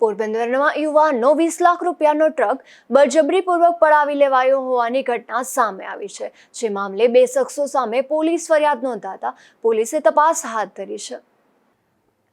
પોરબંદરમાં યુવાનનો વીસ લાખ રૂપિયાનો ટ્રક બળજબરીપૂર્વક પડાવી લેવાયો હોવાની ઘટના સામે આવી છે. જે મામલે બે શખ્સો સામે પોલીસ ફરિયાદ નોંધાતા પોલીસે તપાસ હાથ ધરી છે.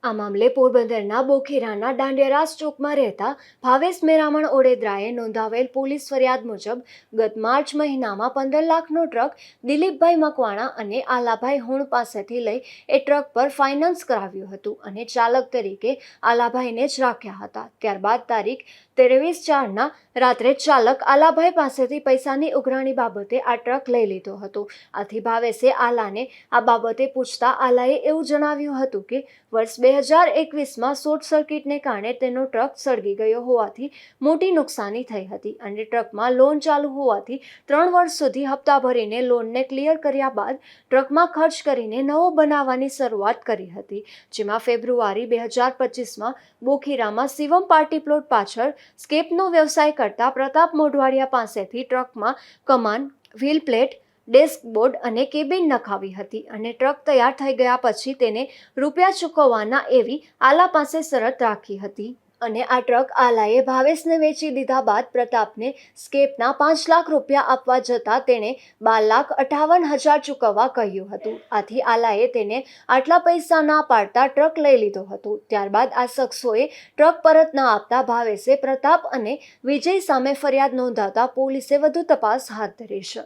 આ મામલે પોરબંદરના બોખીરાના દાંડિયારાસ ચોકમાં રહેતા ભાવેશ મેરામણ ઓડેદરાએ નોંધાવેલ પોલીસ ફરિયાદ મુજબ ગત માર્ચ મહિનામાં પંદર લાખનો ટ્રક દિલીપભાઈ મકવાણા અને આલાભાઈ હુણ પાસેથી લઈ એ ટ્રક પર ફાઇનાન્સ કરાવ્યું હતું અને ચાલક તરીકે આલાભાઈને જ રાખ્યા હતા. ત્યારબાદ તારીખ ત્રેવીસ ચારના રાત્રે ચાલક આલાભાઈ પાસેથી પૈસાની ઉઘરાણી બાબતે આ ટ્રક લઈ લીધો હતો. આથી ભાવેશે આલાને આ બાબતે પૂછતા આલાએ એવું જણાવ્યું હતું કે વર્ષ બે હજાર એકવીસમાં શોર્ટ સર્કિટને કારણે તેનો ટ્રક સળગી ગયો હોવાથી મોટી નુકસાની થઈ હતી અને ટ્રકમાં લોન ચાલુ હોવાથી ત્રણ વર્ષ સુધી હપ્તા ભરીને લોનને ક્લિયર કર્યા બાદ ટ્રકમાં ખર્ચ કરીને નવો બનાવવાની શરૂઆત કરી હતી, જેમાં ફેબ્રુઆરી બે હજાર પચીસમાં બોખીરામાં શિવમ પાર્ટી પ્લોટ પાછળ સ્કેપનો વ્યવસાય કરતા પ્રતાપ મોઢવાડિયા પાસેથી ટ્રકમાં કમાન વ્હીલ પ્લેટ ડેસ્કબોર્ડ અને કેબિન નખાવી હતી અને ટ્રક તૈયાર થઈ ગયા પછી તેને રૂપિયા ચૂકવવાના એવી આલા પાસે શરત રાખી હતી. અને આ ટ્રક આલાએ ભાવેશને વેચી દીધા બાદ પ્રતાપને સ્કેપના પાંચ લાખ રૂપિયા આપવા જતાં તેણે બાર લાખ અઠાવન હજાર ચૂકવવા કહ્યું હતું. આથી આલાએ તેને આટલા પૈસા ના પાડતા ટ્રક લઈ લીધો હતો. ત્યારબાદ આ શખ્સોએ ટ્રક પરત ન આપતા ભાવેશે પ્રતાપ અને વિજય સામે ફરિયાદ નોંધાતા પોલીસે વધુ તપાસ હાથ ધરી છે.